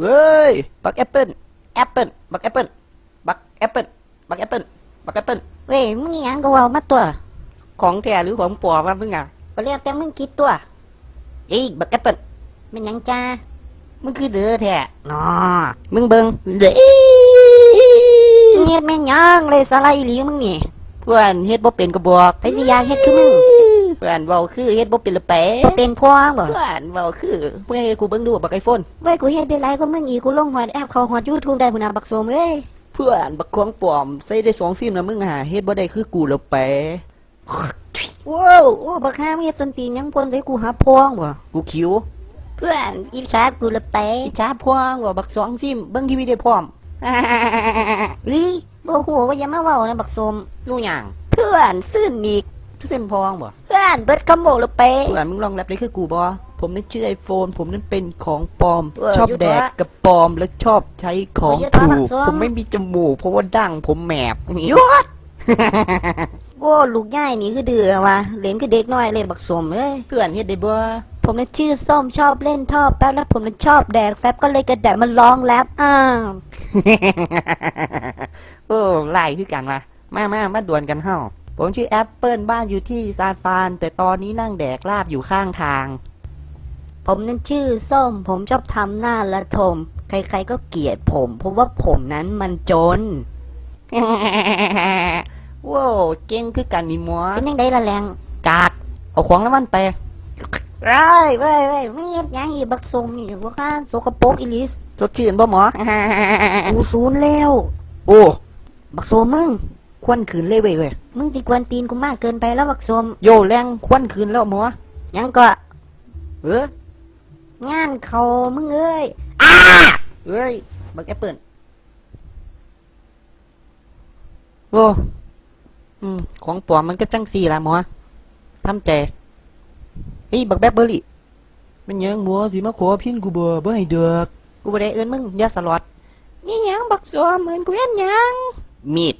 เว้ยบักแอปเปิ้ลแอปเปิ้ลบักแอปเปิ้ลบักแอปเปิ้ลบักแอปเปิ้ลบักแอปเปิ้ลเว้ยมึงอิหยังก็เว้ามาตัวของแท้หรือของปลอมวะมึงอะก็เรียกแต่มึงคิดตัวเอ้ยบักแอปเปิ้ลเป็นหยังจ้ามึงคือเด้อแท้นอมึงเบิ่งเด้มึงเฮ็ดแม่งหยังเลยสาระอีหลีมึงนี่เพื่อนเฮ็ดบ่เป็นก็บอกไปสิอยากเฮ็ดคือมึง เพื่อนเว้าคือเฮ็ดบ่เป็นละแปะเป็นพวงบ่เพื่อนเว้าคือเมื่อให้กูเบิ่งดูบักไอโฟนเว้ยกูเฮ็ดได้หลายกว่ามึงอีกกูลงฮอดแอปเข้าฮอด YouTube ได้พุ่นน่ะบักโซมเอ้ยเพื่อนบักของปลอมใส่ได้สองซิมนะมึงหาเฮ็ดบ่ได้คือกูละแปะว้าวโอ้บักหามึงเฮ็ดส้นตีนหยังพ่นใส่กูหาพวงบ่กูคิวเพื่อนอิจฉากูละไปไอ้จ้าพวงว่าบักสองซิมเบิ่งทีวีได้พร้อมเฮ้ยบ่ฮู้ว่าอย่ามาเว้านะบักโซมรู้หยังเพื่อนซื่นอีกทุกเส้นพองบ่ เพื่อนเบิดคำโบละไปเพื่อนมึงลองแรปเลยคือกูบ่ผมนั่นชื่อไอโฟน ผมนั่นเป็นของปลอมเออชอบอยู่แดกวะกับปลอมและชอบใช้ของเอออยู่ถูวะกส้มผมไม่มีจมูกเพราะว่าดั้งผมแหมบหยุดโอ้ลูกย่ายนี่คือดื้อว่ะเล่นคือเด็กน้อยเล่นบักสมเอ้ยเพื่อนเฮ็ดได้บ่ผมน่ะชื่อส้มชอบเล่นท่อแป๊บแล้วผมน่ะชอบแดกแฟบก็เลยกระแดะมันร้องแรปอ้าวโอ้ไล่คือกันมามามามาดวลกันเฮา ผมชื่อแอปเปิลบ้านอยู่ที่ซานฟราน แต่ตอนนี้นั่งแดกลาบอยู่ข้างทาง ผมนั้นชื่อส้ม ผมชอบทำหน้าละทม ใครๆก็เกลียดผม เพราะว่าผมนั้นมันจน ว้าวเก่งคือกันนี่หมัวเป็นยังไงละแรงกาก เอาของรางวัลไปร้ายเว้ยเว้ยไม่เฮ็ดหยังอีบักสมนี่ว่าข้าโสกปรกอีหลิสสดชื่นบ่หมอกูศูนย์แล้ว โอ้ บักสมมึง ควันคืนเลยเว้ยเว้ย มึงสิกวนตีนกูมากเกินไปแล้วบักสมโยแรงควันคืนแล้วหมอยังก็เอองานเขามึงเอ้ยเอ้ยบักแอปเปิลโอ้อืมของปลอมมันก็จังสี่ละหมอทำใจเฮ้ยบักแบล็คเบอร์รี่มันยังหมัวสิมาขอพินกูบ่บ่ให้เดือกกูบ่ได้เอิ้นมึงอย่าสลอดนี่หยังบักสัวเหมือนกูเห็นหยังมีด